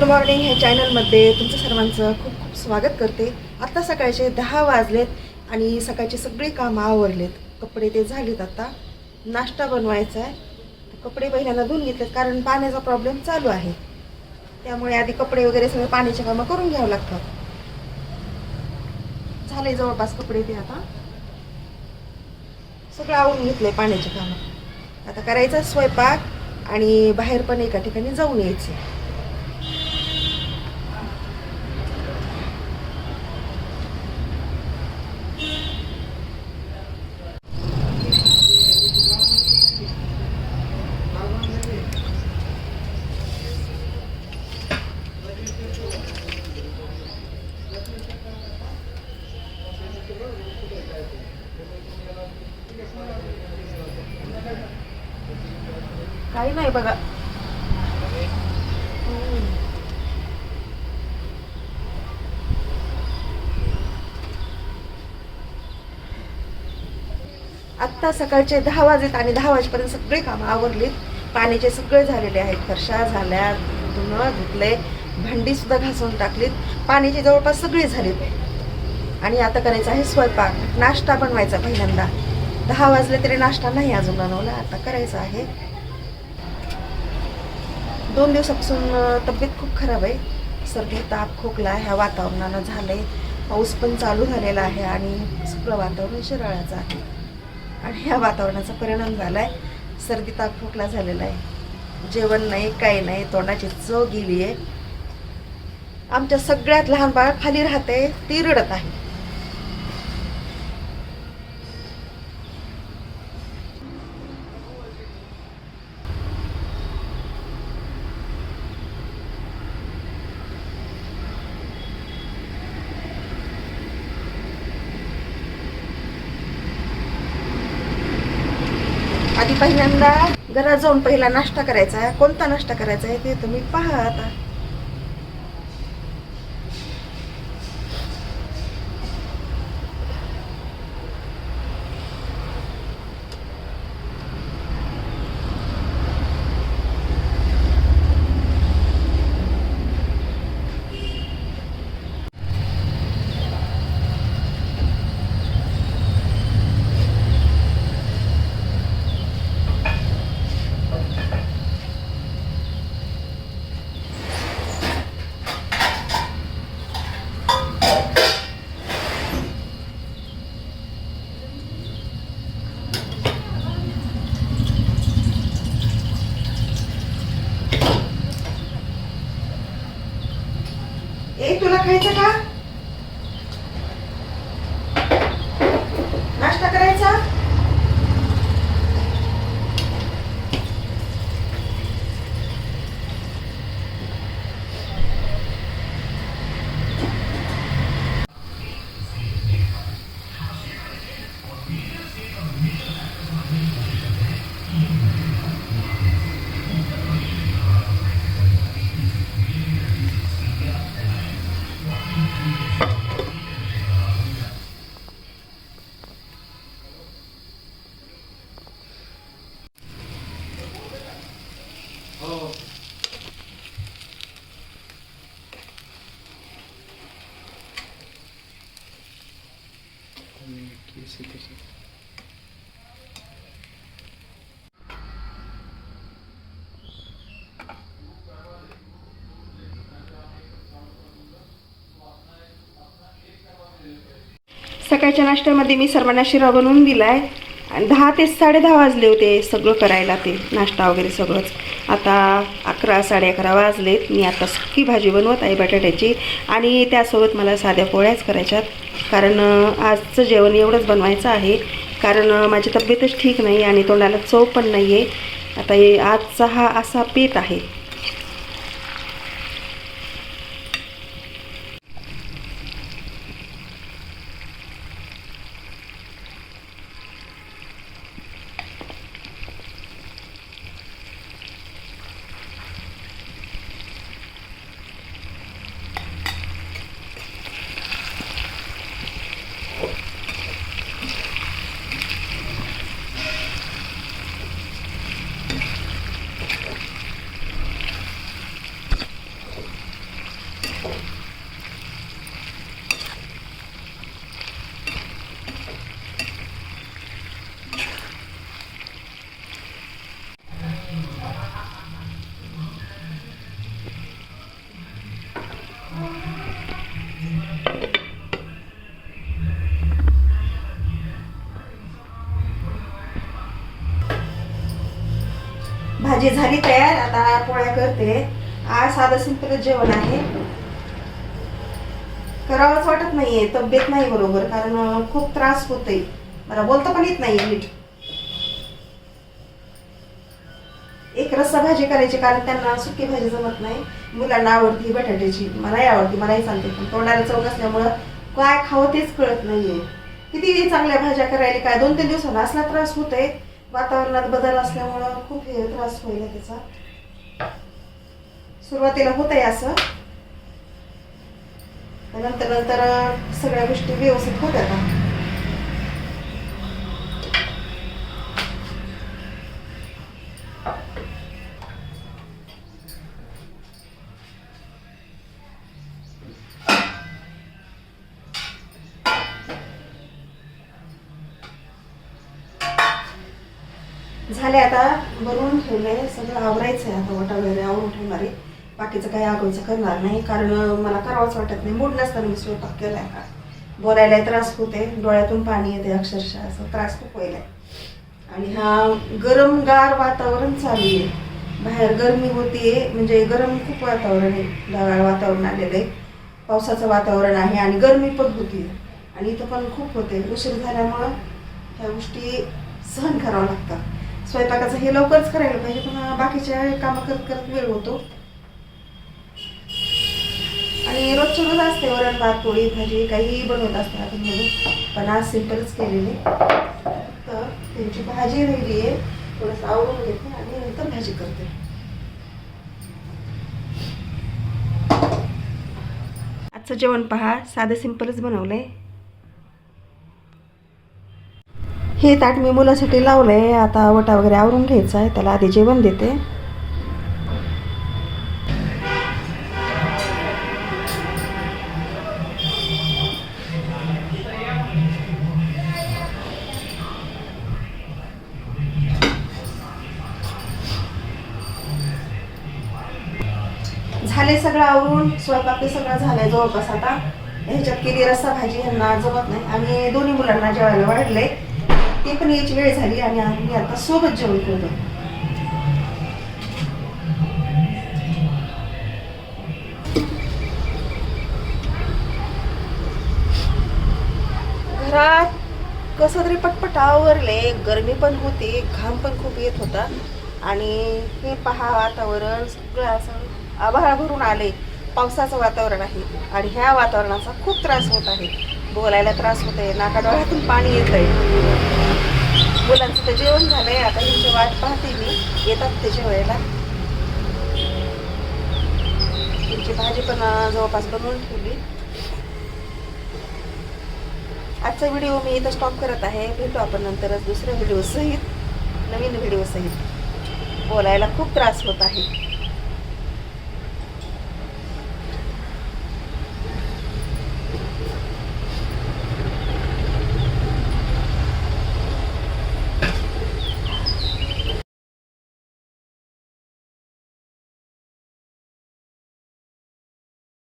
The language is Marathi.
गुड मॉर्निंग ह्या चॅनलमध्ये तुमचं सर्वांचं खूप खूप स्वागत करते. आत्ता सकाळचे दहा वाजलेत आणि सकाळची सगळी कामं आवरलेत. कपडे ते झालेत आता. नाश्ता बनवायचा आहे. कपडे पहिल्यांदा धुवून घेतलेत कारण पाण्याचा प्रॉब्लेम चालू आहे. त्यामुळे आधी कपडे वगैरे सगळे पाण्याची कामं करून घ्यावं लागतात. झाले जवळपास कपडे ते आता. सगळं आवरून घेतलंय पाण्याची कामं. आता करायचा स्वयंपाक आणि बाहेर पण एका ठिकाणी जाऊन यायचे. काही नाही बघा. आत्ता सकाळचे दहा वाजेत आणि दहा वाजेपर्यंत सगळे कामं आवरली पाण्याचे सगळे झालेले आहेत. फरशा झाल्या धुणं धुतले भांडी सुद्धा घासून टाकलीत. पाण्याचे जवळपास सगळे झालेत. आणि आता करायचं आहे स्वयंपाक. नाश्ता बनवायचा पहिल्यांदा. दहा वाजले तरी नाश्ता नाही अजून बनवला. आता करायचा आहे. दोन दिवसापासून तब्येत खूप खराब आहे. सर्दी ताप खोकला ह्या वातावरणानं झालं आहे पाऊस पण चालू झालेला आहे आणि सगळं वातावरण शिराळाचं आहे. आणि ह्या वातावरणाचा परिणाम झालाय. सर्दी ताप खोकला झालेला आहे. जेवण नाही काही नाही तोंडाची चव गेली आहे आमच्या सगळ्यात लहान बाळ खाली राहते ती रडत आहे आधी पहिल्यांदा घरात जाऊन पहिला नाश्ता करायचा आहे कोणता नाश्ता करायचा आहे ते तुम्ही पहा आता ए तुला खायचं का नाश्ता करायचा? सकाळच्या नाश्त्यामध्ये मी सर्वांना शिरा बनवून दिलाय. आणि दहा ते साडेदहा वाजले होते सगळं करायला ते नाश्ता वगैरे सगळंच. आता अकरा साडे अकरा वाजलेत मी आता सुकी भाजी बनवत आहे बटाट्याची. आणि त्यासोबत मला साध्या पोळ्याच करायच्यात. कारण आजचं जेवण एवढंच बनवायचं आहे. कारण माझी तब्येतच ठीक नाही आणि तोंडाला चव पण नाही आहे आता हे आजचा हा असा पेत आहे. भाजी झाली तयार आता पोळ्या करते. आज साधं सिंपल जेवण आहे. करावंच वाटत नाहीये तब्येत नाही बरोबर कारण खूप त्रास होतोय. मला बोलता पण येत नाहीये नीट. एक रस्सा भाजी करायची कारण त्यांना सुकी भाजी जमत नाही. मुलांना आवडती बटाट्याची. मलाही आवडती मलाही सांगते पण तोंडाला चव नसल्यामुळं काय खावं तेच कळत नाहीये. किती चांगल्या भाज्या करायला काय दोन तीन दिवसाला असला त्रास होतोय. वातावरणात बदल असल्यामुळं खूप हे त्रास होईल त्याचा. सुरुवातीला होत आहे असं. नंतर नंतर सगळ्या गोष्टी व्यवस्थित होत्या झाले आता बनवून ठेवले सगळं आवरायचं आहे आता वटा वगैरे आवरून ठेवणार आहे. बाकीचं काही आगोयचं करणार नाही कारण मला करावंच वाटत नाही. मूड नसताना मी स्वयंपाक केलाय का बोलायला त्रास होते डोळ्यातून पाणी येते अक्षरशः. असं त्रास खूप व्हायलाय. आणि हा गरम गार वातावरण चालू आहे. बाहेर गरमी होतीये म्हणजे गरम खूप वातावरण आहे. ढगाळ वातावरण आलेलं आहे. पावसाचं वातावरण आहे आणि गरमी पण होती आणि इथं पण खूप होते उशीर झाल्यामुळं ह्या गोष्टी सहन करावं लागतात. स्वयंपाकाचं हे लवकरच करायला पाहिजे पण बाकीच्या कामं करत करत वेळ होतो. आणि रोजच्या रोज असते वरण भात पोळी भाजी काहीही बनवत असते आपण म्हणून पण आज सिम्पलच केलेली. तर त्यांची भाजी राहिली आहे थोडंसं आवडून घेते आणि नंतर भाजी करते. आजचं जेवण पहा साधं सिम्पलच बनवलंय. हे ताट मी मुलासाठी लावलं आहे आता वटा वगैरे आवरून घ्यायचा आहे. त्याला आधी जेवण देते. झाले सगळं आवरून स्वयंपाक ते सगळं झालंय जवळपास आता. ह्याच्यात केली रस्सा भाजी ह्यांना जमत नाही. आणि दोन्ही मुलांना जेवायला वाढले ते पण याची वेळ झाली आणि आम्ही आता सोबत जेवण करतो घरात कसं तरी पटपट आवरले गरमी पण होती घाम पण खूप येत होता. आणि हे पहा वातावरण सगळं असं आभाळ भरून आले. पावसाचं वातावरण आहे आणि ह्या वातावरणाचा खूप त्रास होत आहे. बोलायला त्रास होत आहे नाका डोळ्यातून पाणी येत आहे मुलांचं तर जेवण झालंय. आता त्यांची वाट पाहते मी. येतात ते जेवायला त्यांची भाजी पण जवळपास बनवून ठेवली. आजचा व्हिडिओ मी इथं स्टॉप करत आहे. भेटू आपण नंतरच दुसऱ्या व्हिडिओ सहित नवीन व्हिडिओ सहित बोलायला खूप त्रास होत आहे.